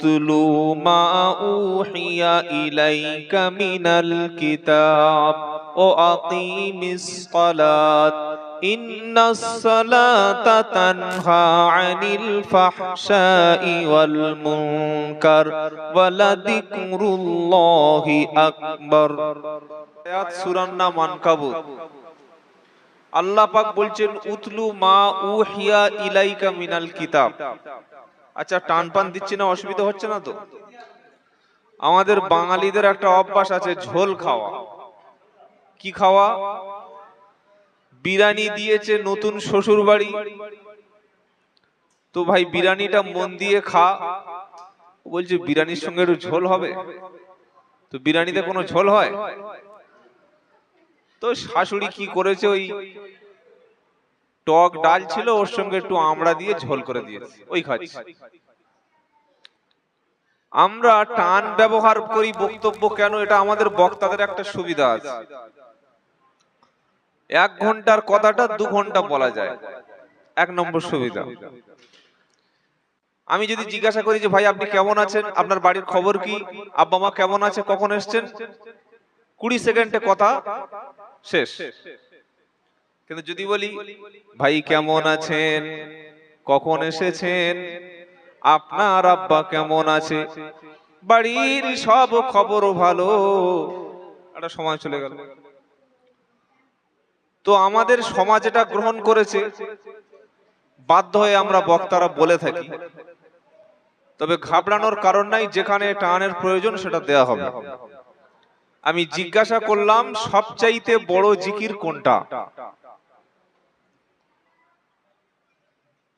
اتل ما أوحي إليك من الكتاب وأقيم الصلاة إن الصلاة تنهى عن الفحشاء والمنكر ولذكر الله أكبر আয়াত সূরার নাম আনকাবুত আল্লাহ পাক বলছেন উতলু মা উহিয়া ইলাইকা মিনাল কিতাব আচ্ছা টান পান দিচ্ছি না অসুবিধা হচ্ছে না তো? আমাদের বাঙালিদের একটা অভ্যাস আছে ঝোল খাওয়া। কি খাওয়া? বিরিয়ানি দিয়েছে নতুন শ্বশুর বাড়ি তো ভাই বিরিয়ানিটা মন দিয়ে খা। বলছে বিরিয়ানির সঙ্গে একটু ঝোল হবে? তো বিরিয়ানিতে কোনো ঝোল হয়। তো শাশুড়ি কি করেছে ওই টক ডাল ছিল ওর সঙ্গে একটু আমড়া দিয়ে ঝোল করে দিয়েছে। ওই খাচ্ছি। আমরা টান ব্যবহার করি বক্তব্য কেন? এটা আমাদের বক্তাদের একটা সুবিধা আছে। এক ঘণ্টার কথাটা দু ঘণ্টা বলা যায়। এক নম্বর সুবিধা। আমি যদি জিজ্ঞাসা করি যে ভাই আপনি কেমন আছেন? আপনার বাড়ির খবর কি? আব্বা মা কেমন আছে? কখন এসছেন? কুড়ি সেকেন্ডে কথা শেষ। কিন্তু যদি বলি, ভাই কেমন আছেন? কখন এসেছেন? আপনার আব্বা কেমন আছে? বাড়ির সব খবর ভালো? একটা সময় চলে গেল। তো আমাদের সমাজ এটা গ্রহণ করেছে। বাধ্য হয়ে আমরা বক্তারা বলে থাকি। তবে ঘাবড়ানোর কারণ নাই, যেখানে টানের প্রয়োজন সেটা দেয়া হবে। আমি জিজ্ঞাসা করলাম, সবচাইতে বড় জিকির কোনটা?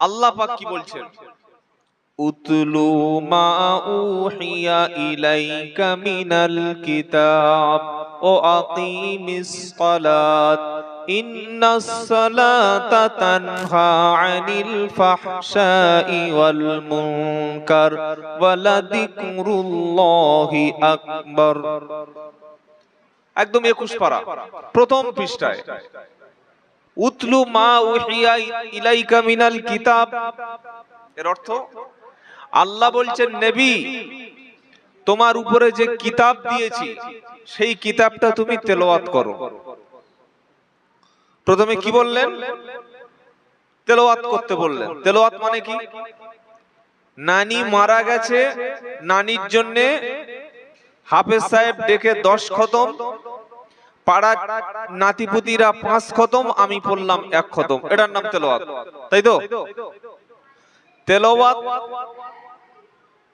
আল্লাহ পাক কি বলছেন? উতলু মা উহিয়া ইলাইকা মিনাল কিতাব ও আকিমিস সালাত। ইন্নাস সালাতা তানহা আনিল ফাহশাই ওয়াল মুনকার। ওয়ালাযিকরুল্লাহি আকবার। একদম একুশ পারা। প্রথম পৃষ্ঠায়। উতলু মা উহিয়া ইলাইকা মিনাল কিতাব। এর অর্থ, আল্লাহ বলছেন, নবী, তোমার উপরে যে কিতাব দিয়েছি, সেই কিতাবটা তুমি তেলাওয়াত করো। প্রথমে কি বললেন? তেলাওয়াত করতে বললেন। তেলাওয়াত মানে কি? নানি মারা গেছে, নানির জন্যে হাফেজ সাহেব ডেকে দশ খতম পাড়ার নাতিপুতিরা পাঁচ খতম, আমি পড়লাম এক খতম। এটার নাম তেলোয়াত। তাই তো? তেলাওয়াত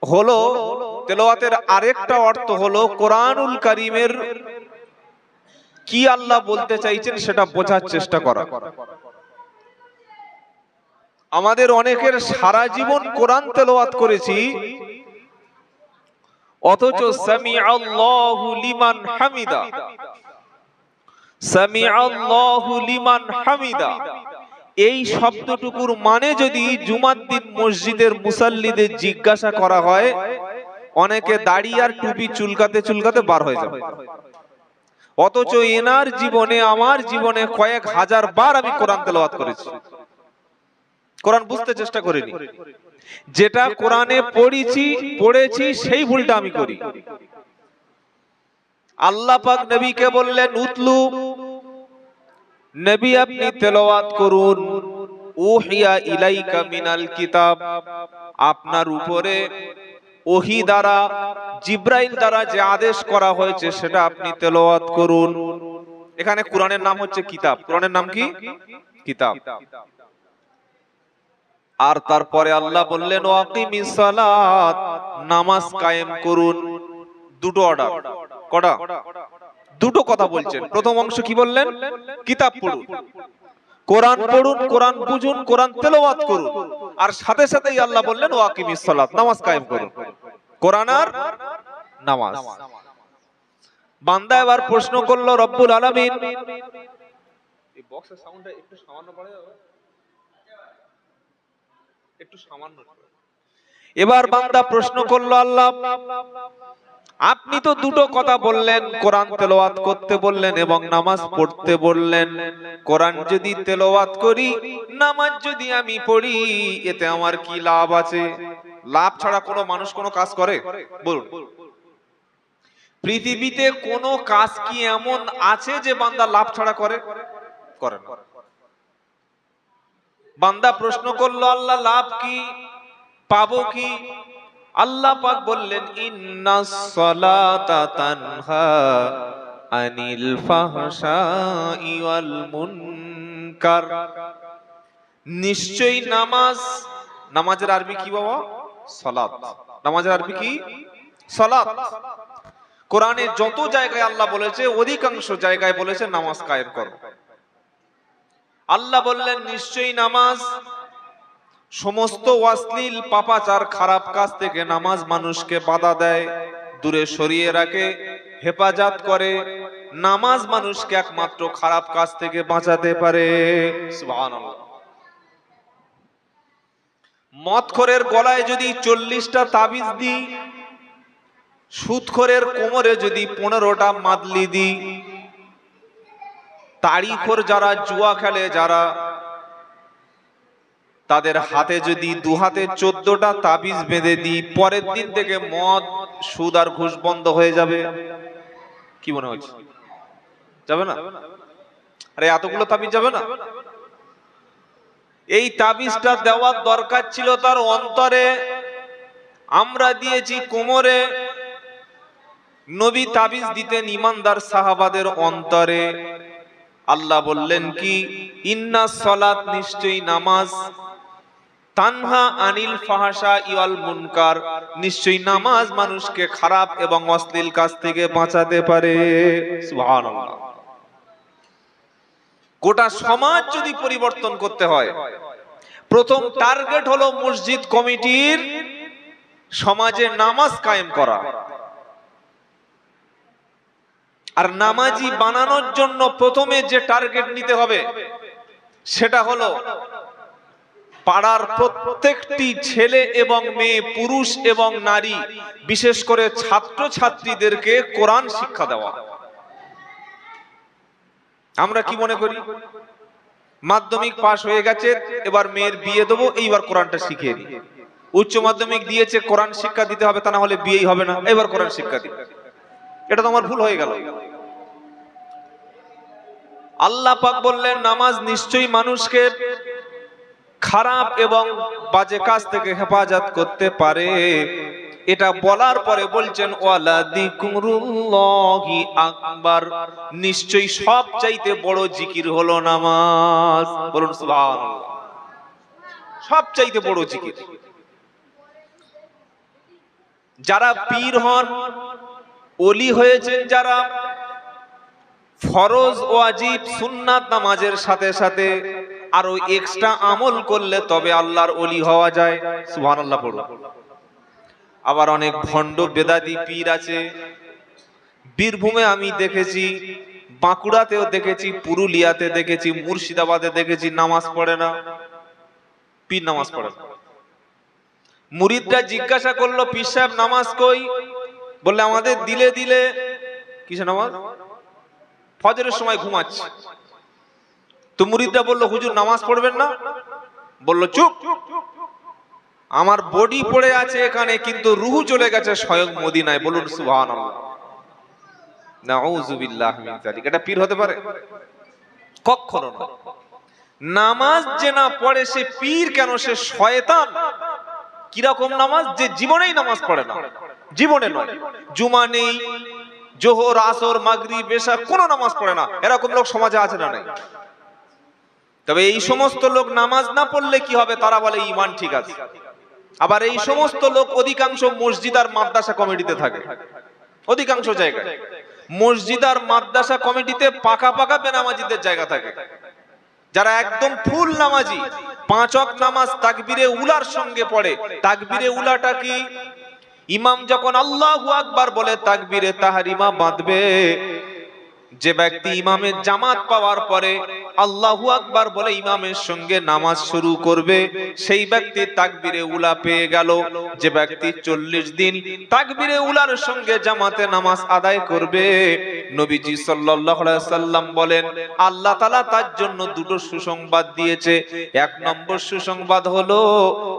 হলো তেলাওয়াতের আরেকটা অর্থ হলো কোরআনুল করিমের কি আল্লাহ বলতে চাইছেন সেটা বোঝার চেষ্টা করা। আমাদের অনেকের সারা জীবন কোরআন তেলাওয়াত করেছি, অথচ সামি আল্লাহু লিমান হামিদা। হামিদা। এই শব্দটুকুর মানে যদি জুমার দিন মসজিদের মুসাল্লিদের জিজ্ঞাসা করা হয়, অনেকে দাড়ি আর টুপি চুলকাতে চুলকাতে বার হয়ে যাবে। অথচ এনার জীবনে, আমার জীবনে কয়েক হাজার বার আমি কোরআন তেলাওয়াত করেছি। কোরআন বুঝতে চেষ্টা করিনি। যেটা কোরআনে পড়েছি পড়েছি, সেই ভুলটা আমি করি। আল্লাহ পাক নবীকে বললেন, উতলু। নবী, আপনি তেলাওয়াত করুন। উহিয়া ইলাইকা মিনাল কিতাব। আপনার উপরে ওহি দ্বারা, জিব্রাইল দ্বারা যে আদেশ করা হয়েছে, সেটা আপনি তেলাওয়াত করুন। এখানে কোরআনের নাম হচ্ছে কিতাব। কোরআনের নাম কি? কিতাব। আর তারপরে আল্লাহ বললেন, ওয়াকিমিস সালাত। নামাজ কায়েম করুন। দুটো অর্ডার। কটা দুটো কথা বলছেন। প্রথম অংশ কি বললেন? কিতাব পড়ুন। কোরআন পড়ুন কোরআন বুঝুন কোরআন তেলাওয়াত করুন। আর সাথে সাথেই আল্লাহ বললেন ওয়াকিমিস সালাত নামাজ কায়েম করুন। কোরআন আর নামাজ। বান্দা এবার প্রশ্ন করল রব্বুল আলামিন এই বক্সের সাউন্ডটা একটু সামান্য পড়ে একটু সামান্য। এবার বান্দা প্রশ্ন করল আল্লাহ আপনি তো দুটো কথা বললেন, কোরআন তেলাওয়াত করতে বললেন এবং নামাজ পড়তে বললেন। কোরআন যদি তেলাওয়াত করি, নামাজ যদি আমি পড়ি, এতে আমার কি লাভ আছে? লাভ ছাড়া কোনো মানুষ কোনো কাজ করে? বলুন। পৃথিবীতে কোনো কাজ কি এমন আছে যে বান্দা লাভ ছাড়া করে? করে না। বান্দা প্রশ্ন করল, আল্লাহ, লাভ কি? পাবো কি? আল্লাহ পাক বললেন আনিল মুনকার। নিশ্চয়ই নামাজ, নামাজের আরবি কি বাবা? সালাত নামাজের আরবি কি? সালাত কোরআনে যত জায়গায় আল্লাহ বলেছে, অধিকাংশ জায়গায় বলেছে, নামাজ কায়েম করো। আল্লাহ বললেন, নিশ্চয়ই নামাজ সমস্ত অশ্লীল পাপাচার খারাপ কাজ থেকে নামাজ মানুষকে বাধা দেয়, দূরে সরিয়ে রাখে, হেফাজত করে। নামাজ মানুষকে একমাত্র খারাপ কাজ থেকে বাঁচাতে পারে। মদখোরের গলায় যদি চল্লিশটা তাবিজ দিই, সুদখোরের কোমরে যদি পনেরোটা মাদলি দিই, তাড়িখোর যারা জুয়া খেলে, যারা তাদের হাতে যদি দু হাতে চোদ্দটা তাবিজ বেঁধে দিই, পরের দিন থেকে মদ, সুদ আর ঘুষ বন্ধ হয়ে যাবে। কি মনে হচ্ছে? যাবে না? আরে এতগুলো তাবিজ যাবে না? এই তাবিজটা দেওয়ার দরকার ছিল তার অন্তরে। আমরা দিয়েছি কোমরে। নবী তাবিজ দিতেন ইমানদার সাহাবাদের অন্তরে। আল্লাহ বললেন কি? ইন্না সলাত নিশ্চয়ই নামাজ। তানহা আনিল ফাহাসা ইয়াল মুনকার, নিশ্চয়ই নামাজ মানুষকে খারাপ এবং অশ্লীল কাজ থেকে বাঁচাতে পারে। গোটা সমাজ যদি পরিবর্তন করতে হয়, প্রথম টার্গেট হলো মসজিদ কমিটির সমাজে নামাজ কায়েম করা। আর নামাজি বানানোর জন্য প্রথমে যে টার্গেট নিতে হবে, সেটা হলো পাড়ার প্রত্যেকটি ছেলে এবং মেয়ে, পুরুষ এবং নারী, বিশেষ করে ছাত্র ছাত্রীদেরকে কোরআন শিক্ষা দেওয়া। আমরা কি মনে করি? মাধ্যমিক পাশ হয়ে গেছে, এবার মেয়ের বিয়ে দেবো, এইবার কোরআনটা শিখিয়ে দিই। উচ্চ মাধ্যমিক দিয়েছে, কোরআন শিক্ষা দিতে হবে, তা না হলে বিয়েই হবে না, এবার কোরআন শিক্ষা দিবে এটা তো আমার ভুল হয়ে গেল। আল্লাহ পাক বললেন, নামাজ নিশ্চয়ই মানুষকে খারাপ এবং বাজে কাজ থেকে হেফাজত করতে পারে। এটা বলার পরে বলছেন ওয়ালাদিকুরুল্লাহি আকবার। নিশ্চয়ই সব চাইতে বড় জিকির হলো নামাজ। বলুন, সুবহানাল্লাহ। সব চাইতে বড় জিকির। যারা পীর হন অলি হয়েছেন যারা, ফরজ, ওয়াজিব, সুন্নাত নামাজের সাথে সাথে আরও এক্সট্রা আমল করলে তবে আল্লাহর অলি হওয়া যায়। সুহান আল্লাহ পড়ো। আবার অনেক ভণ্ড বেদাদি পীর আছে। বীরভূমে আমি দেখেছি, বাঁকুড়াতেও দেখেছি, পুরুলিয়াতে দেখেছি, মুর্শিদাবাদে দেখেছি, নামাজ পড়ে না। পীর নামাজ পড়ে না। মুরিদরা জিজ্ঞাসা করল, পীর সাহেব, নামাজ কই? বললে, আমাদের দিলে দিলে কিসে নামাজ? ফজরের সময় ঘুমাচ্ছে। তো মুরিদরা বলল, হুজুর, নামাজ পড়বেন না? বলল, চুপ। আমার বডি পড়ে আছে এখানে, কিন্তু রুহু চলে গেছে স্বয়ং মদিনায়। বলুন, সুবহানাল্লাহ। নাউযুবিল্লাহ এটা পীর হতে পারে? কখনো না। নামাজ যে না পড়ে, সে পীর কেন? সে কীরকম নামাজ? যে জীবনেই নামাজ পড়ে না। জীবনে জুমা নেই, জোহর, আসর মাগরি বেশা কোনো নামাজ পড়ে না। এরকম লোক সমাজে আছে না নাই? তবে এই সমস্ত লোক নামাজ না পড়লে কি হবে? তারা বলে ইমান ঠিক আছে। আবার এই সমস্ত লোক অধিকাংশ মসজিদ আর মাদ্রাসা কমিটিতে থাকে। অধিকাংশ জায়গায়। মসজিদ আর মাদ্রাসা কমিটিতে পাকা পাকা বেনামাজিদের জায়গা থাকে। যারা একদম ফুল নামাজি পাঁচক নামাজ তাকবিরে উলার সঙ্গে পড়ে। তাকবিরে উলাটা কি? ইমাম যখন আল্লাহ আকবার বলে, তাকবিরে তাহারিমা বাঁধবে। যে ব্যক্তি ইমামের জামাত পাওয়ার পরে আল্লাহু আকবার বলে ইমামের সঙ্গে নামাজ শুরু করবে, সেই ব্যক্তি তাকবিরে উলা পেয়ে গেল। যে ব্যক্তি চল্লিশ দিন তাকবিরে উলার সঙ্গে জামাতে নামাজ আদায় করবে, নবীজি সাল্লাম বলেন, আল্লাহ তালা তার জন্য দুটো সুসংবাদ দিয়েছে। এক নম্বর সুসংবাদ হলো,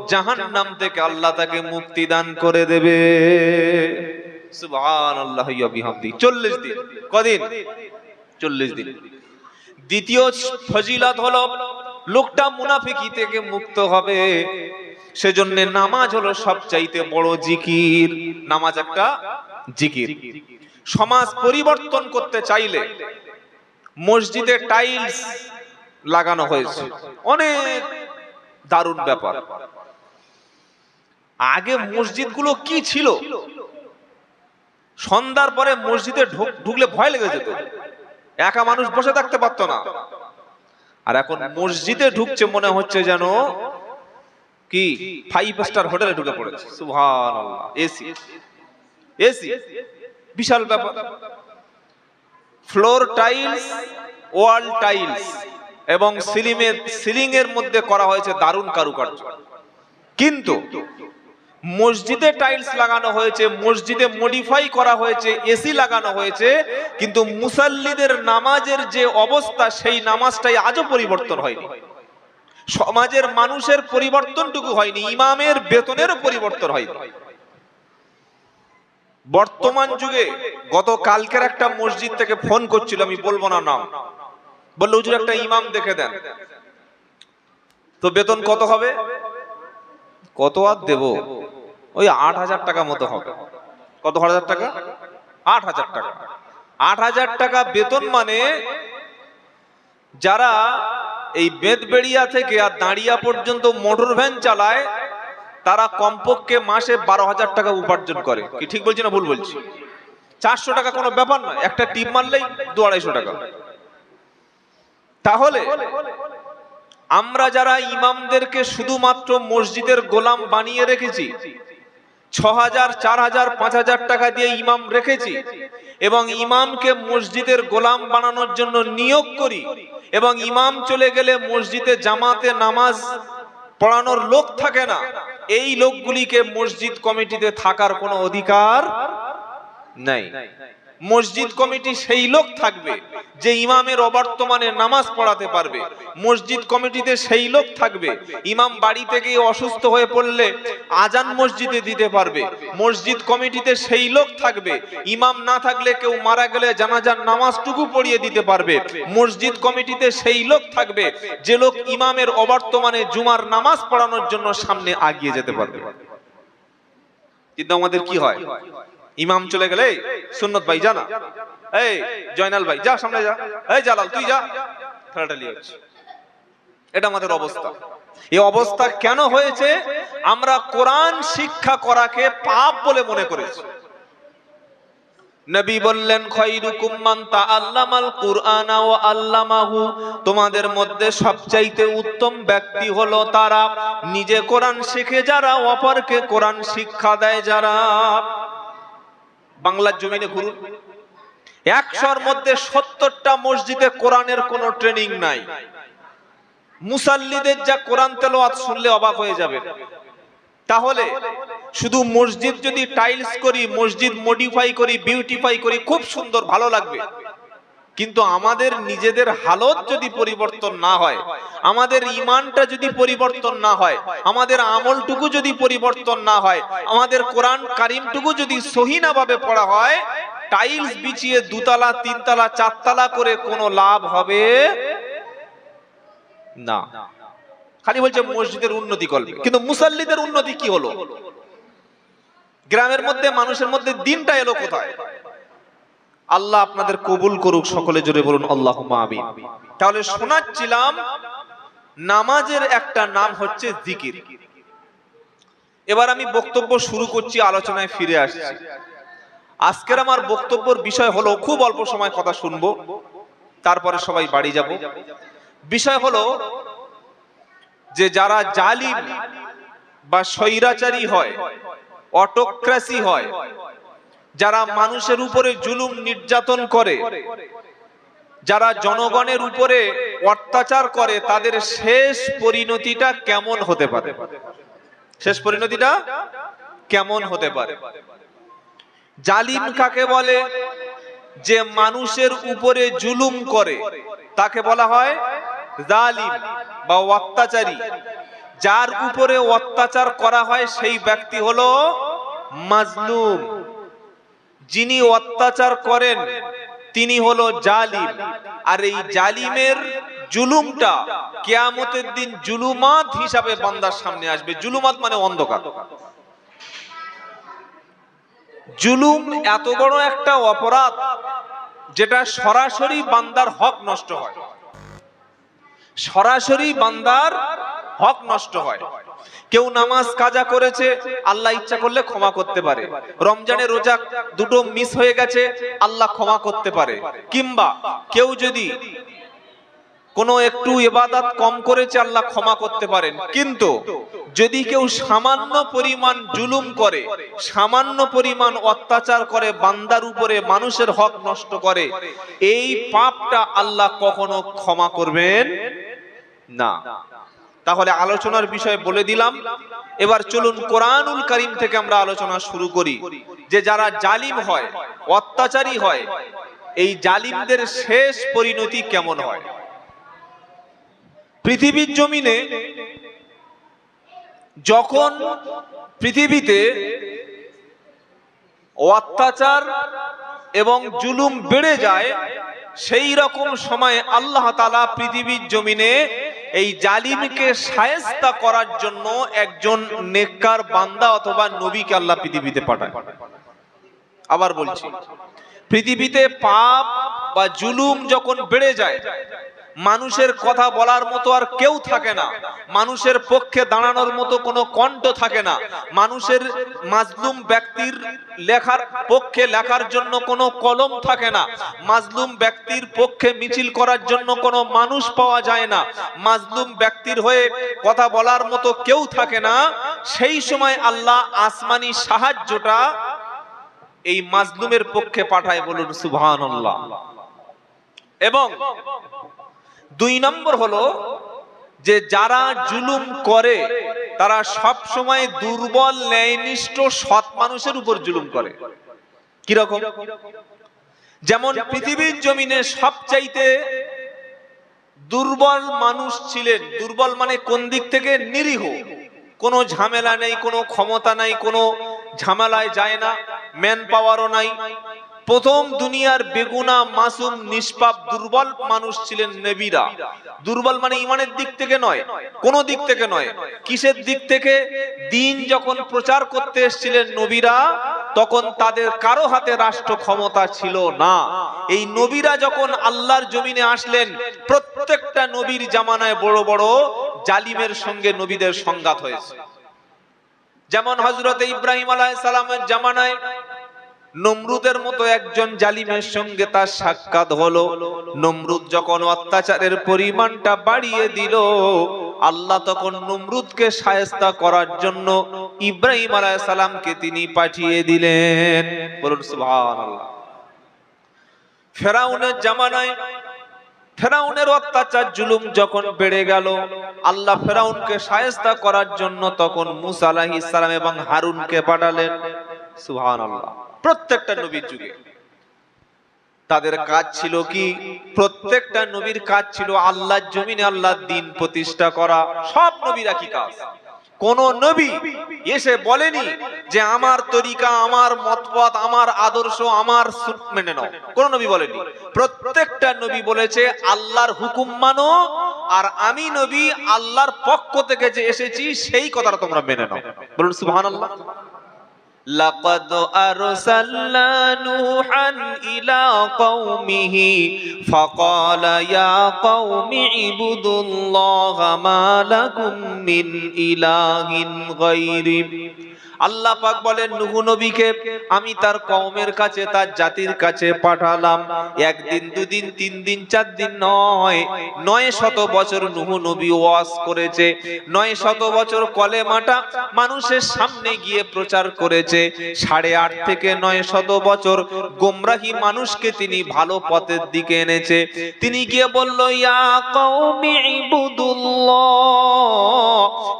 জাহান্নাম থেকে আল্লাহ তাকে মুক্তি দান করে দেবে। সুবহানাল্লাহ ওয়া বিহামদি। 40 দিন। কদিন? 40 দিন। দ্বিতীয় ফজিলত লোকটা থেকে মুক্ত হবে। নামাজ হলো সবচাইতে বড় জিকির। নামাজ একটা জিকির। সমাজ পরিবর্তন করতে চাইলে মসজিদে টাইলস লাগানো হয়েছে। অনেক দারুণ ব্যাপার। আগে মসজিদগুলো কি ছিল? সন্ধ্যার পরে মসজিদে ঢুক- ঢুকলে ভয় লেগে যেত। একা মানুষ বসে থাকতে পারতো না। আর এখন মসজিদে ঢুকছে মনে হচ্ছে যেন কি ফাইভ স্টার হোটেলে ঢুকে পড়েছে। সুবহানাল্লাহ। এসি। এসি। বিশাল ব্যাপার। ফ্লোর টাইলস, ওয়াল টাইলস এবং সিলিমের সিলিং এর মধ্যে করা হয়েছে দারুণ কারুকার্য। কিন্তু মসজিদে টাইলস লাগানো হয়েছে, মসজিদে মডিফাই করা হয়েছে এসি লাগানো হয়েছে, কিন্তু মুসাল্লিদের নামাজের যে অবস্থা, সেই নামাজটাই আজও পরিবর্তন হয়নি। সমাজের মানুষের পরিবর্তনটুকু হয়নি, ইমামের বেতনেরও পরিবর্তন হয়নি। বর্তমান যুগে গত কালকের একটা মসজিদ থেকে ফোন করছিল, আমি বলব না নাম। বলল একটা ইমাম দেখে দেন। তো বেতন কত হবে? কত আর দেব? ওই আট হাজার টাকা মতো হবে। কত হাজার টাকা? আট হাজার টাকা। আট হাজার টাকা বেতন মানে যারা এই বেদবেড়িয়া থেকে আর দাঁড়িয়া পর্যন্ত মোটর ভ্যান চালায়, তারা কমপক্ষে মাসে বারো হাজার টাকা উপার্জন করে। কি ঠিক বলছি না ভুল বলছি? চারশো টাকা কোনো ব্যাপার নয়। একটা টিপ মারলেই দু আড়াইশো টাকা। তাহলে আমরা যারা ইমামদেরকে শুধুমাত্র মসজিদের গোলাম বানিয়ে রেখেছি ছ হাজার চার হাজার পাঁচ হাজার টাকা দিয়ে ইমাম রেখেছি এবং ইমামকে মসজিদের গোলাম বানানোর জন্য নিয়োগ করি এবং ইমাম চলে গেলে মসজিদে জামাতে নামাজ পড়ানোর লোক থাকে না, এই লোকগুলিকে মসজিদ কমিটিতে থাকার কোনো অধিকার নাই। মসজিদ কমিটি সেই লোক থাকবে যে ইমামের অবর্তমানে নামাজ পড়াতে পারবে। মসজিদ কমিটিতে সেই লোক থাকবে। ইমাম বাড়ি থেকে অসুস্থ হয়ে পড়লে আজান মসজিদে দিতে পারবে। মসজিদ কমিটিতে সেই লোক থাকবে। ইমাম না থাকলে কেউ মারা গেলে জানাজার নামাজটুকু পড়িয়ে দিতে পারবে। মসজিদ কমিটিতে সেই লোক থাকবে যে লোক ইমামের অবর্তমানে জুমার নামাজ পড়ানোর জন্য সামনে আগিয়ে যেতে পারবে। কিন্তু আমাদের কি হয়? ইমাম চলে গেলে "এই, সুন্নত ভাই জানা এই জয়নাল ভাই যা সামনে যা। এই জালাল তুই যা। ঠেলাঠালি হচ্ছে। এটা আমাদের অবস্থা। এই অবস্থা কেন হয়েছে? আমরা কোরআন শিক্ষা করাকে পাপ বলে মনে করেছি। নবী বললেন খৈরুকুম মান তাআল্লামাল কুরআনা ওয়া আল্লামাহু। তোমাদের মধ্যে সবচাইতে উত্তম ব্যক্তি হলো তারা। নিজে কোরআন শিখে যারা অপরকে কোরআন শিক্ষা দেয় যারা। বাংলার জমিনে ঘুরুন। একশোর মধ্যে সত্তরটা মসজিদে কোরআনের কোনো ট্রেনিং নাই। মুসাল্লিদের যা কোরআন তেলাওয়াত শুনলে অবাক হয়ে যাবে তাহলে শুধু মসজিদ যদি টাইলস করি, মসজিদ মডিফাই করি বিউটিফাই করি, খুব সুন্দর, ভালো লাগবে। কিন্তু আমাদের নিজেদের হালত যদি পরিবর্তন না হয়, আমাদের ইমানটা যদি পরিবর্তন না হয়, আমাদের আমলটুকু যদি পরিবর্তন না হয়, আমাদের কোরআন কারিমটুকু যদি সহিনাভাবে পড়া হয়, টাইলস বিছিয়ে দুতলা, তিনতলা, চারতলা করে কোনো লাভ হবে না। খালি বলছে মসজিদের উন্নতি করবে। কিন্তু মুসাল্লিদের উন্নতি কি হলো? গ্রামের মধ্যে, মানুষের মধ্যে দিনটা এলো কোথায়? আল্লাহ আপনাদের কবুল করুক, সকলে জোরে বলুন আল্লাহ আমিন। তাহলে শোনাচ্ছিলাম, নামাজের একটা নাম হচ্ছে জিকির। এবার আমি বক্তব্য শুরু করছি, আলোচনায় ফিরে আসছি। আজকের আমার বক্তব্যের বিষয় হলো, খুব অল্প সময় কথা শুনব, তারপরে সবাই বাড়ি যাব। বিষয় হলো যে যারা জালিম বা স্বৈরাচারী হয় অটোক্রাসি হয় যারা মানুষের উপরে জুলুম নির্যাতন করে, যারা জনগণের উপরে অত্যাচার করে, তাদের শেষ পরিণতিটা কেমন হতে পারে? শেষ পরিণতিটা কেমন হতে পারে? জালিম কাকে বলে? যে মানুষের উপরে জুলুম করে, তাকে বলা হয় জালিম বা অত্যাচারী। যার উপরে অত্যাচার করা হয় সেই ব্যক্তি হলো মাজলুম। যিনি অত্যাচার করেন, তিনি হলো জালিম। আর এই জালিমের জুলুমটা কেয়ামতের দিন জুলুমাত হিসাবে বান্দার সামনে আসবে। জুলুমাত মানে অন্ধকার। জুলুম এত বড় একটা অপরাধ যেটা সরাসরি বান্দার হক নষ্ট হয়। সরাসরি বান্দার হক নষ্ট হয়। কেউ নামাজ কাজা করেছে, আল্লাহ ইচ্ছা করলে ক্ষমা করতে পারে। রমজানের রোজা দুটো মিস হয়ে গেছে, আল্লাহ ক্ষমা করতে পারে। কিংবা কেউ যদি কোনো একটু ইবাদত কম করেছে, আল্লাহ ক্ষমা করতে পারেন। কিন্তু যদি কেউ সামান্য পরিমাণ জুলুম করে, সামান্য পরিমাণ অত্যাচার করে, বান্দার উপরে মানুষের হক নষ্ট করে, এই পাপটা আল্লাহ কখনো ক্ষমা করবেন না। তাহলে আলোচনার বিষয়ে বলে দিলাম। এবার চলুন কোরআনুল করিম থেকে আমরা আলোচনা শুরু করি। যে যারা জালিম হয়, অত্যাচারী হয়, এই জালিমদের শেষ পরিণতি কেমন হয়? পৃথিবীর জমিনে যখন পৃথিবীতে অত্যাচার এবং জুলুম বেড়ে যায়, সেই রকম সময়ে আল্লাহ তালা পৃথিবীর জমিনে এই জালিমকে সায়স্তা করার জন্য একজন নেককার বান্দা অথবা নবীকে আল্লাহ পৃথিবীতে পাঠায়। আবার বলছি, পৃথিবীতে পাপ বা জুলুম যখন বেড়ে যায় মানুষের কথা বলার মতো আর কেউ থাকে না। মানুষের পক্ষে দাঁড়ানোর মতো কোনো কণ্ঠ থাকে না। মানুষের মাজলুম ব্যক্তির লেখার পক্ষে লেখার জন্য কোনো কলম থাকে না। মাজলুম ব্যক্তির পক্ষে মিছিল করার জন্য কোনো মানুষ পাওয়া যায় না। মাজলুম ব্যক্তির হয়ে কথা বলার মতো কেউ থাকে না। সেই সময় আল্লাহ আসমানি সাহায্যটা এই মাজলুমের পক্ষে পাঠায় বলুন, সুবহানাল্লাহ। এবং দুই নম্বর হলো যে যারা জুলুম করে, তারা সব সময় দুর্বল, ন্যায়নিষ্ঠ, সৎ মানুষের উপর জুলুম করে। কীরকম? যেমন পৃথিবীর জমিনে সবচাইতে দুর্বল মানুষ ছিলেন। দুর্বল মানে কোন দিক থেকে? নিরীহ। কোনো ঝামেলা নেই, কোনো ক্ষমতা নাই, কোনো ঝামেলায় যায় না ম্যান পাওয়ারও নাই। প্রথম দুনিয়ার বেগুনা, মাসুম, নিষ্পাপ, দুর্বল মানুষ ছিলেন নেবিরা। দুর্বল মানে ইমানের দিক থেকে নয়, কোন দিক থেকে নয়। কিসের দিক থেকে? দিন যখন প্রচার করতে এসেছিলেন নবীরা, তখন তাদের কারও হাতে রাষ্ট্র ক্ষমতা ছিল না। এই নবীরা যখন আল্লাহর জমিনে আসলেন, প্রত্যেকটা নবীর জামানায় বড় বড় জালিমের সঙ্গে নবীদের সংঘাত হয়েছে। যেমন হজরত ইব্রাহিম আলাইহিস সালামের জামানায় নমরুদের মতো একজন জালিমের সঙ্গে তার সাক্ষাৎ হলো। নমরুদ যখন অত্যাচারের পরিমাণটা বাড়িয়ে দিল, আল্লাহ তখন নমরুদকে সায়স্তা করার জন্য ইব্রাহিম আলাইহিস তিনি পাঠিয়ে দিলেন। বলুন সুবহানাল্লাহ। ফেরাউনের জামানায় ফেরাউনের অত্যাচার জুলুম যখন বেড়ে গেল, আল্লাহ ফেরাউনকে সায়স্তা করার জন্য তখন মুসা আলাইহিস সালাম এবং হারুনকে পাঠালেন। প্রত্যেকটা নবীর যুগে। তাদের কাজ ছিল কি? প্রত্যেকটা নবীর কাজ ছিল আল্লাহর জমিনে আল্লাহর দিন প্রতিষ্ঠা করা। সব নবীরা কি কাজ। কোন নবী এসে বলেনি যে আমার তরিকা, আমার মতপথ, আমার আদর্শ, আমার মেনে নাও। কোন নবী বলেনি। প্রত্যেকটা নবী বলেছে, আল্লাহর হুকুম মানো আর আমি নবী আল্লাহর পক্ষ থেকে যে এসেছি, সেই কথাটা তোমরা মেনে নাও। বলুন সুবহানাল্লাহ। لقد أرسلنا نوحا إلى قومه فقال يا قوم اعبدوا الله ما لكم من إله غيره আল্লাহ পাক বলেন, নুহু নবীকে আমি তার কওমের কাছে, তার জাতির কাছে পাঠালাম। একদিন, দুদিন তিন দিন চার দিন নয় নয় শত বছর নুহু নবী ওয়াজ করেছে, নয় শত বছর কলেমাটা মানুষের সামনে গিয়ে প্রচার করেছে, সাড়ে আট থেকে নয় শত বছর গোমরাহি মানুষকে তিনি ভালো পথের দিকে এনেছে। তিনি গিয়ে বলল, ইয়া কওমি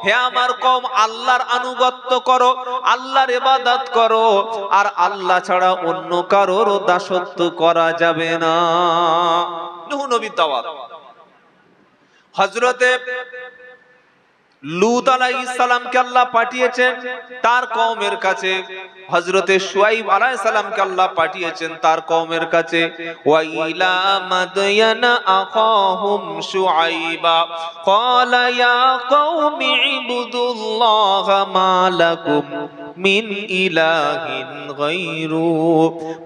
হে আমার কম আল্লাহর আনুগত্য করো আল্লাহর ইবাদত করো, আর আল্লাহ ছাড়া অন্য কারোর দাসত্ব করা যাবে না। নুহ নবীর দাওয়াত হযরতে লুত আলাইহিস সালামকে আল্লাহ পাঠিয়েছেন, তার কওমের কাছে। হযরতে শুআইব আলাইহিস সালামকে আল্লাহ পাঠিয়েছেন, তার কওমের কাছে। ওয়া ইলা মাদয়ানা আখাহুম শুআইবা ক্বালা ইয়া কওমি ইবুদুল্লাহা মা লাকুম। মিন ইলাহিন গায়রু।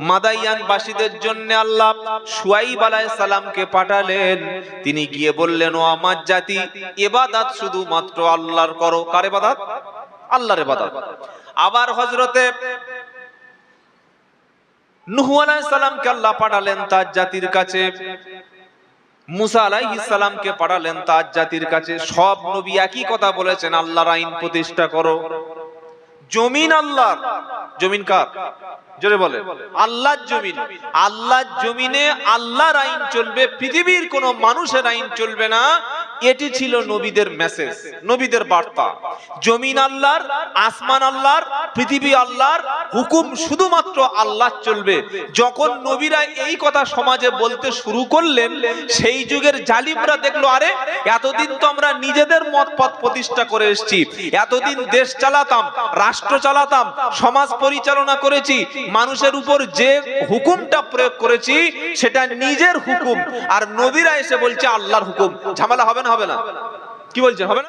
মাদায়ান বাসীদের জন্য আল্লাহ শুআইব আলাইহিস সালামকে পাঠালেন। তিনি গিয়ে বললেন, ও আমার জাতি ইবাদত শুধুমাত্র আল্লাহর করো। কার ইবাদত আল্লাহর ইবাদত আবার হযরতে নূহ আলাইহিস সালামকে আল্লাহ পাঠালেন তার জাতির কাছে। মুসা আলাইহিস সালামকে পাঠালেন তার জাতির কাছে। সব নবী একই কথা বলেছেন, আল্লাহর আইন প্রতিষ্ঠা করো। জমিন আল্লাহ জমিন কার? জোরে বলে আল্লাহর জমিন। আল্লাহর জমিনে আল্লাহর আইন চলবে, পৃথিবীর কোন মানুষের আইন চলবে না। এটি ছিল নবীদের মেসেজ নবীদের বার্তা। জমিন আল্লাহর, আসমান আল্লাহর, পৃথিবী আল্লাহর, হুকুম শুধুমাত্র আল্লাহ চলবে। যখন নবীরা এই কথা সমাজে বলতে শুরু করলেন, সেই যুগের জালিমরা দেখল, আরে, এতদিন তো আমরা নিজেদের মত পথ প্রতিষ্ঠা করে এসেছি। এতদিন দেশ চালাতাম, রাষ্ট্র চালাতাম, সমাজ পরিচালনা করেছি, মানুষের উপর যে হুকুমটা প্রয়োগ করেছি, সেটা নিজের হুকুম। আর নবীরা এসে বলছে, আল্লাহর হুকুম। ঝামেলা হবে হবে না। কি বলছেন হবে না?